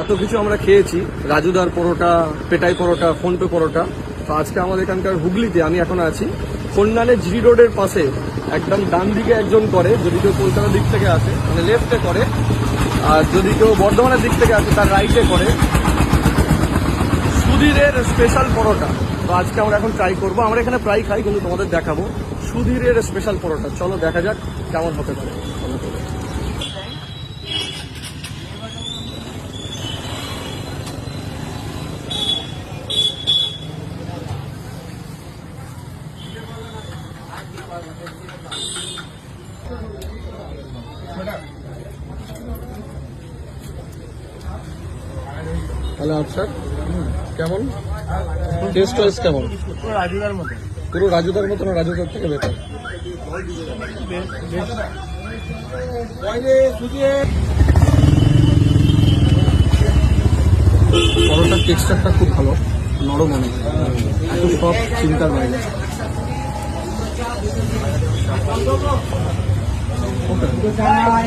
এত কিছু আমরা খেয়েছি। রাজুদার পরোটা, পেটাই পরোটা, ফোনপে পরোটা। তো আজকে আমাদের এখানকার হুগলিতে আমি এখন আছি। কল্যাণে জিরি রোডের পাশে একদম ডান দিকে একজন করে, যদি কেউ কলকাতার দিক থেকে আসে মানে লেফটে করে, আর যদি কেউ বর্ধমানের দিক থেকে আসে, তার রাইটে করে। সুধীরের স্পেশাল পরোটা। তো আজকে আমরা এখন ট্রাই করব। আমরা এখানে প্রায় খাই, কিন্তু তোমাদের দেখাবো। সুধীরের স্পেশাল পরোটা। চলো দেখা যাক কেমন হতে পারে। তাহলে আচ্ছা কেমন? টেস্ট ওয়াইজ কেমন? রাজুদার মতো। পুরো রাজুদার মতো না রাজুদার থেকে বেটার পরোটার টেক্সচারটা খুব ভালো নরম অনেক। এত সব চিন্তার বাইরে। Sana